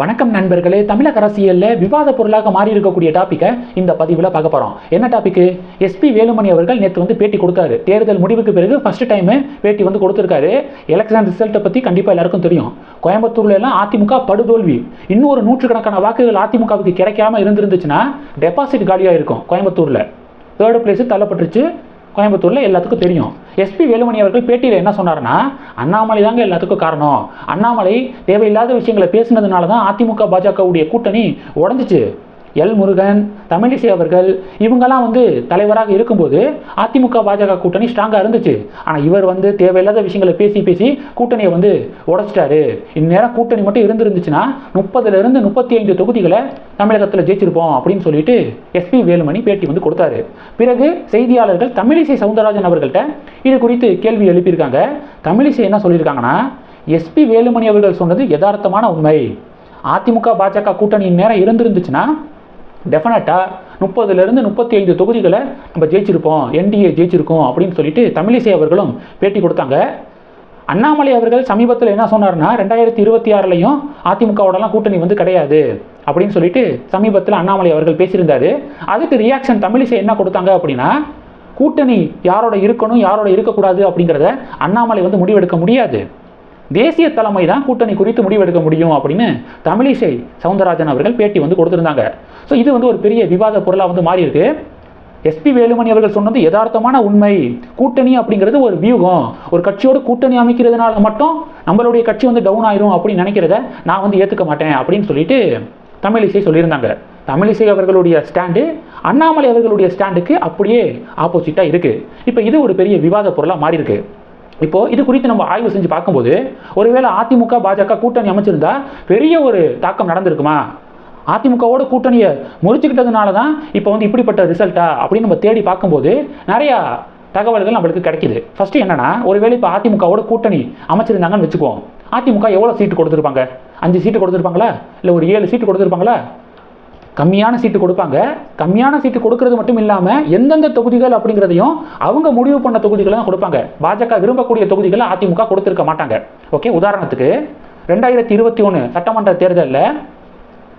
வணக்கம் நண்பர்களே தமிழக அரசியலில் விவாத பொருளாக மாறி இருக்கக்கூடிய டாப்பிக்கை இந்த பதிவில் பார்க்க போகிறோம் என்ன டாப்பிக்கு எஸ்பி வேலுமணி அவர்கள் நேற்று வந்து பேட்டி கொடுத்தாரு. தேர்தல் முடிவுக்கு பிறகு ஃபர்ஸ்ட் டைம் பேட்டி வந்து கொடுத்துருக்காரு. எலெக்ஷன் ரிசல்ட்டை பற்றி கண்டிப்பாக எல்லாருக்கும் தெரியும். கோயம்புத்தூர்ல எல்லாம் அதிமுக படுதோல்வி. இன்னும் ஒரு நூற்றுக்கணக்கான வாக்குகள் அதிமுகவுக்கு கிடைக்காம இருந்திருந்துச்சுன்னா டெபாசிட் காலியாக இருக்கும் கோயம்புத்தூரில். தேர்டு பிளேஸு தள்ளப்பட்டுருச்சு. கோயம்புத்தூரில் எல்லாத்துக்கும் தெரியும். எஸ்பி வேலுமணி அவர்கள் பேட்டியில் என்ன சொன்னார்னா அண்ணாமலை தாங்க எல்லாத்துக்கும் காரணம். அண்ணாமலை தேவையில்லாத விஷயங்களை பேசினதுனால தான் அதிமுக பாஜகவுடைய கூட்டணி உடஞ்சிச்சு. எல் முருகன் தமிழிசை அவர்கள் இவங்கெல்லாம் வந்து தலைவராக இருக்கும்போது அதிமுக பாஜக கூட்டணி ஸ்ட்ராங்காக இருந்துச்சு. ஆனால் இவர் வந்து தேவையில்லாத விஷயங்களை பேசி பேசி கூட்டணியை வந்து உடச்சிட்டாரு. இந்நேரம் கூட்டணி மட்டும் இருந்துருந்துச்சுன்னா முப்பதுலேருந்து முப்பத்தி ஐந்து தொகுதிகளை தமிழகத்தில் ஜெயிச்சிருப்போம் அப்படின்னு சொல்லிட்டு எஸ்பி வேலுமணி பேட்டி வந்து கொடுத்தாரு. பிறகு செய்தியாளர்கள் தமிழிசை சவுந்தரராஜன் அவர்கள்ட்ட இது குறித்து கேள்வி எழுப்பியிருக்காங்க. தமிழிசை என்ன சொல்லியிருக்காங்கன்னா எஸ்பி வேலுமணி அவர்கள் சொன்னது யதார்த்தமான உண்மை. அதிமுக பாஜக கூட்டணி நேரம் இருந்திருந்துச்சுன்னா டெஃபினட்டாக முப்பதுலேருந்து முப்பத்தி ஐந்து தொகுதிகளை நம்ம ஜெயிச்சிருப்போம். என்டிஏ ஜெயிச்சிருக்கோம் அப்படின்னு சொல்லிட்டு தமிழிசை அவர்களும் பேட்டி கொடுத்தாங்க. அண்ணாமலை அவர்கள் சமீபத்தில் என்ன சொன்னார்னா ரெண்டாயிரத்தி இருபத்தி ஆறுலையும் அதிமுகவோடலாம் கூட்டணி வந்து கிடையாது அப்படின்னு சொல்லிட்டு சமீபத்தில் அண்ணாமலை அவர்கள் பேசியிருந்தாரு. அதுக்கு ரியாக்ஷன் தமிழிசை என்ன கொடுத்தாங்க அப்படின்னா கூட்டணி யாரோட இருக்கணும் யாரோட இருக்கக்கூடாது அப்படிங்கிறத அண்ணாமலை வந்து முடிவெடுக்க முடியாது. தேசிய தலைமை தான் கூட்டணி குறித்து முடிவெடுக்க முடியும் அப்படின்னு தமிழிசை சவுந்தரராஜன் அவர்கள் பேட்டி வந்து கொடுத்துருந்தாங்க. ஸோ இது வந்து ஒரு பெரிய விவாத பொருளாக வந்து மாறி இருக்கு எஸ்பி வேலுமணி அவர்கள் சொன்னது யதார்த்தமான உண்மை. கூட்டணி அப்படிங்கிறது ஒரு வியூகம். ஒரு கட்சியோட கூட்டணி அமைக்கிறதுனால மட்டும் நம்மளுடைய கட்சி வந்து டவுன் ஆயிரும் அப்படின்னு நினைக்கிறத நான் வந்து ஏற்றுக்க மாட்டேன் அப்படின்னு சொல்லிட்டு தமிழிசை சொல்லியிருந்தாங்க. தமிழிசை அவர்களுடைய ஸ்டாண்டு அண்ணாமலை அவர்களுடைய ஸ்டாண்டுக்கு அப்படியே ஆப்போசிட்டாக இருக்குது இப்போ இது ஒரு பெரிய விவாத பொருளாக மாறிருக்கு இப்போ இது குறித்து நம்ம ஆய்வு செஞ்சு பார்க்கும்போது ஒருவேளை அதிமுக பாஜக கூட்டணி அமைச்சிருந்தா பெரிய ஒரு தாக்கம் நடந்திருக்குமா? அதிமுகவோட கூட்டணியை முறிச்சுக்கிட்டதுனால தான் இப்போ வந்து இப்படிப்பட்ட ரிசல்ட்டா அப்படின்னு நம்ம தேடி பார்க்கும்போது நிறையா தகவல்கள் நம்மளுக்கு கிடைக்குது. ஃபஸ்ட்டு என்னென்னா ஒருவேளை இப்போ அதிமுகவோட கூட்டணி அமைச்சிருந்தாங்கன்னு வச்சுக்குவோம். அதிமுக எவ்வளோ சீட்டு கொடுத்துருப்பாங்க? அஞ்சு சீட்டு கொடுத்துருப்பாங்களா? இல்லை ஒரு ஏழு சீட்டு கொடுத்துருப்பாங்களா? கம்மியான சீட்டு கொடுப்பாங்க. கம்மியான சீட்டு கொடுக்கறது மட்டும் இல்லாமல் எந்தெந்த தொகுதிகள் அப்படிங்கிறதையும் அவங்க முடிவு பண்ண தொகுதிகளை தான் கொடுப்பாங்க. பாஜக விரும்பக்கூடிய தொகுதிகளை அதிமுக கொடுத்துருக்க மாட்டாங்க. ஓகே உதாரணத்துக்கு ரெண்டாயிரத்தி இருபத்தி ஒன்று சட்டமன்ற தேர்தலில்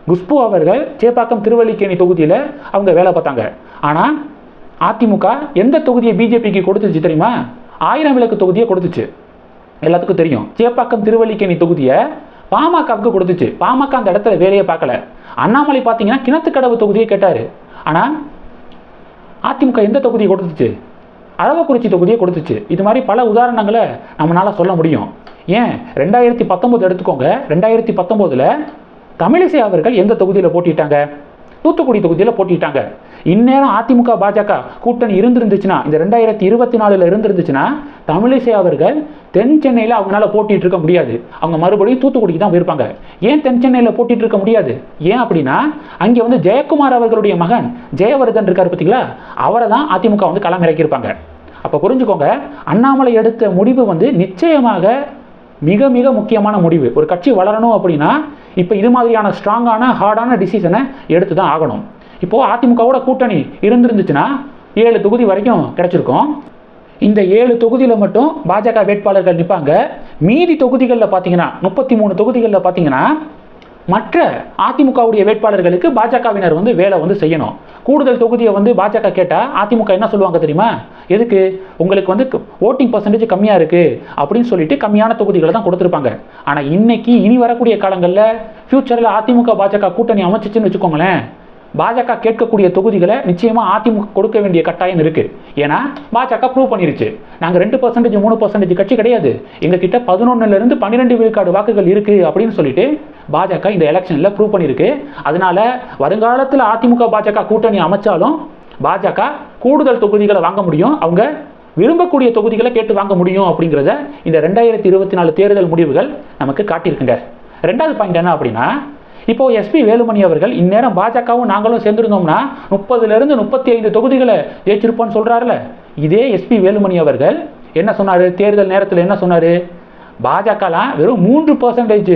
குஷ்பு அவர்கள் சேப்பாக்கம் திருவல்லிக்கேணி தொகுதியில் அவங்க வேலை பார்த்தாங்க. ஆனால் அதிமுக எந்த தொகுதியை பிஜேபிக்கு கொடுத்துச்சு தெரியுமா? ஆயிரம் விளக்கு தொகுதியை கொடுத்துச்சு. எல்லாத்துக்கும் தெரியும். சேப்பாக்கம் திருவல்லிக்கேணி தொகுதியை பாமகவுக்கு கொடுத்துச்சு. பாமக அந்த இடத்துல வேலையை பார்க்கல. அண்ணாமலை பார்த்தீங்கன்னா கிணத்துக்கடவு தொகுதியை கேட்டார். ஆனால் அதிமுக எந்த தொகுதியை கொடுத்துச்சு? அரவக்குறிச்சி தொகுதியை கொடுத்துச்சு. இது மாதிரி பல உதாரணங்களை நம்மளால் சொல்ல முடியும். ஏன்? ரெண்டாயிரத்தி பத்தொம்போது எடுத்துக்கோங்க. ரெண்டாயிரத்தி பத்தொம்போதில் தமிழிசை அவர்கள் எந்த தொகுதியில் போட்டிட்டாங்க தூத்துக்குடி தொகுதியில் போட்டிட்டாங்க இந்நேரம் அதிமுக பாஜக கூட்டணி இருந்திருந்துச்சுன்னா இந்த ரெண்டாயிரத்தி இருபத்தி நாலில் இருந்திருந்துச்சுன்னா தமிழிசை அவர்கள் தென் சென்னையில் அவங்களால போட்டிட்டு இருக்க முடியாது. அவங்க மறுபடியும் தூத்துக்குடிக்கு தான் போயிருப்பாங்க. ஏன் தென் சென்னையில் போட்டிட்டு இருக்க முடியாது? ஏன் அப்படின்னா அங்கே வந்து ஜெயக்குமார் அவர்களுடைய மகன் ஜெயவர்தன் இருக்கார் பார்த்தீங்களா? அவரை தான் அதிமுக வந்து களம் இறக்கியிருப்பாங்க. அப்போ புரிஞ்சுக்கோங்க அண்ணாமலை எடுத்த முடிவு வந்து நிச்சயமாக மிக மிக முக்கியமான முடிவு. ஒரு கட்சி வளரணும் அப்படின்னா இப்போ இது மாதிரியான ஸ்ட்ராங்கான ஹார்டான டிசிஷனை எடுத்து தான் ஆகணும். இப்போது அதிமுகவோட கூட்டணி இருந்திருந்துச்சுன்னா ஏழு தொகுதி வரைக்கும் கிடச்சிருக்கோம். இந்த ஏழு தொகுதியில் மட்டும் பாஜக வேட்பாளர்கள் நிற்பாங்க மீதி தொகுதிகளில் பார்த்தீங்கன்னா முப்பத்தி மூணு தொகுதிகளில் பார்த்தீங்கன்னா மற்ற அதிமுகவுடைய வேட்பாளர்களுக்கு பாஜகவினர் வந்து வேலை வந்து செய்யணும். கூடுதல் தொகுதியை வந்து பாஜக கேட்டால் அதிமுக என்ன சொல்லுவாங்க தெரியுமா? எதுக்கு? உங்களுக்கு வந்து ஓட்டிங் பர்சன்டேஜ் கம்மியாக இருக்குது அப்படின்னு சொல்லிட்டு கம்மியான தொகுதிகளை தான் கொடுத்துருப்பாங்க. ஆனால் இன்னைக்கு இனி வரக்கூடிய காலங்களில் ஃப்யூச்சரில் அதிமுக பாஜக கூட்டணி அமைச்சிச்சுன்னு வச்சுக்கோங்களேன். பாஜக கேட்கக்கூடிய தொகுதிகளை நிச்சயமாக அதிமுக கொடுக்க வேண்டிய கட்டாயம் இருக்குது ஏன்னா பாஜக ப்ரூவ் பண்ணிருச்சு. நாங்கள் ரெண்டு பர்சன்டேஜ் மூணு பர்சன்டேஜ் கட்சி கிடையாது. எங்ககிட்ட பதினொன்னுலேருந்து பன்னிரெண்டு விழுக்காடு வாக்குகள் இருக்குது அப்படின்னு சொல்லிட்டு பாஜக இந்த எலெக்ஷனில் ப்ரூவ் பண்ணியிருக்கு அதனால் வருங்காலத்தில் அதிமுக பாஜக கூட்டணி அமைச்சாலும் பாஜக கூடுதல் தொகுதிகளை வாங்க முடியும். அவங்க விரும்பக்கூடிய தொகுதிகளை கேட்டு வாங்க முடியும் அப்படிங்கிறத இந்த ரெண்டாயிரத்தி இருபத்தி நாலு தேர்தல் முடிவுகள் நமக்கு காட்டியிருக்குங்க. ரெண்டாவது பாயிண்ட் என்ன அப்படின்னா இப்போ எஸ்பி வேலுமணி அவர்கள் இந்நேரம் பாஜகவும் நாங்களும் சேர்ந்துருந்தோம்னா முப்பதுலேருந்து முப்பத்தி ஐந்து தொகுதிகளை ஜெயிச்சிருப்போம்னு சொல்கிறாருல இதே எஸ்பி வேலுமணி அவர்கள் என்ன சொன்னார்? தேர்தல் நேரத்தில் என்ன சொன்னார்? பாஜகலாம் வெறும் மூன்று பர்சன்டேஜ்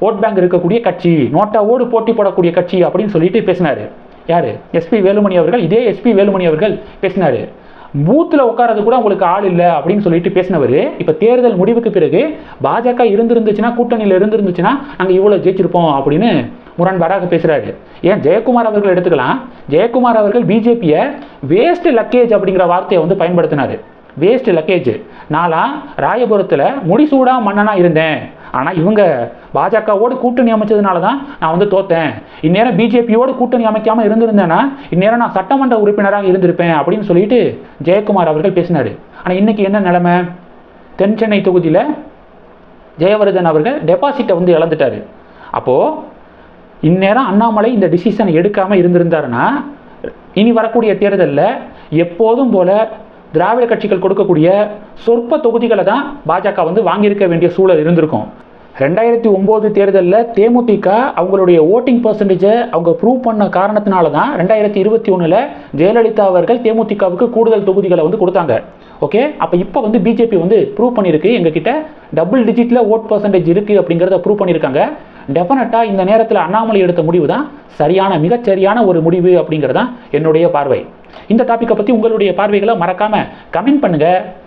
ஓட் பேங்க் இருக்கக்கூடிய கட்சி நோட்டாவோடு போட்டி போடக்கூடிய கட்சி அப்படின்னு சொல்லிட்டு பேசினார். யார்? எஸ்பி வேலுமணி அவர்கள் இதே எஸ்பி வேலுமணி அவர்கள் பேசினார். பூத்தில் உட்காரது கூட உங்களுக்கு ஆள் இல்லை அப்படின்னு சொல்லிட்டு பேசினவர் இப்போ தேர்தல் முடிவுக்கு பிறகு பாஜக இருந்திருந்துச்சுன்னா கூட்டணியில் இருந்திருந்துச்சுன்னா நாங்கள் இவ்வளோ ஜெயிச்சிருப்போம் அப்படின்னு முரண்பாடாக பேசுகிறாரு ஏன் ஜெயக்குமார் அவர்கள் எடுத்துக்கலாம்? ஜெயக்குமார் அவர்கள் பிஜேபியை வேஸ்ட் லக்கேஜ் அப்படிங்கிற வார்த்தையை வந்து பயன்படுத்தினார். வேஸ்ட் லக்கேஜ் நான்லாம் ராயபுரத்தில் முடிசூடா மன்னனாக இருந்தேன். ஆனால் இவங்க பாஜகவோடு கூட்டணி அமைச்சதுனால தான் நான் வந்து தோத்தேன். இந்நேரம் பிஜேபியோடு கூட்டணி அமைக்காமல் இருந்திருந்தேன்னா இந்நேரம் நான் சட்டமன்ற உறுப்பினராக இருந்திருப்பேன் அப்படின்னு சொல்லிட்டு ஜெயக்குமார் அவர்கள் பேசினார். ஆனால் இன்னைக்கு என்ன நிலைமை? தென் சென்னை தொகுதியில் ஜெயவர்தன் அவர்கள் டெபாசிட்டை வந்து இழந்துட்டார். அப்போது இந்நேரம் அண்ணாமலை இந்த டிசிஷனை எடுக்காமல் இருந்திருந்தாருன்னா இனி வரக்கூடிய தேர்தலில் எப்போதும் போல திராவிட கட்சிகள் கொடுக்கக்கூடிய சொற்ப தொகுதிகளை தான் பாஜக வந்து வாங்கியிருக்க வேண்டிய சூழல் இருந்திருக்கும். ரெண்டாயிரத்தி ஒம்பது தேர்தலில் தேமுதிக அவங்களுடைய ஓட்டிங் பர்சன்டேஜை அவங்க ப்ரூவ் பண்ண காரணத்தினால தான் ரெண்டாயிரத்தி இருபத்தி ஒன்றில் ஜெயலலிதா அவர்கள் தேமுதிகவுக்கு கூடுதல் தொகுதிகளை வந்து கொடுத்தாங்க. ஓகே அப்போ இப்போ வந்து பிஜேபி வந்து ப்ரூவ் பண்ணியிருக்கு எங்ககிட்ட டபுள் டிஜிட்டில் ஓட் பர்சன்டேஜ் இருக்குது அப்படிங்கிறத ப்ரூவ் பண்ணியிருக்காங்க டெஃபினட்டாக இந்த நேரத்தில் அண்ணாமலை எடுத்த முடிவு தான் சரியான மிகச்சரியான ஒரு முடிவு அப்படிங்கிறது தான் என்னுடைய பார்வை. இந்த டாப்பிக்கை பற்றி உங்களுடைய பார்வைகளை மறக்காமல் கமெண்ட் பண்ணுங்கள்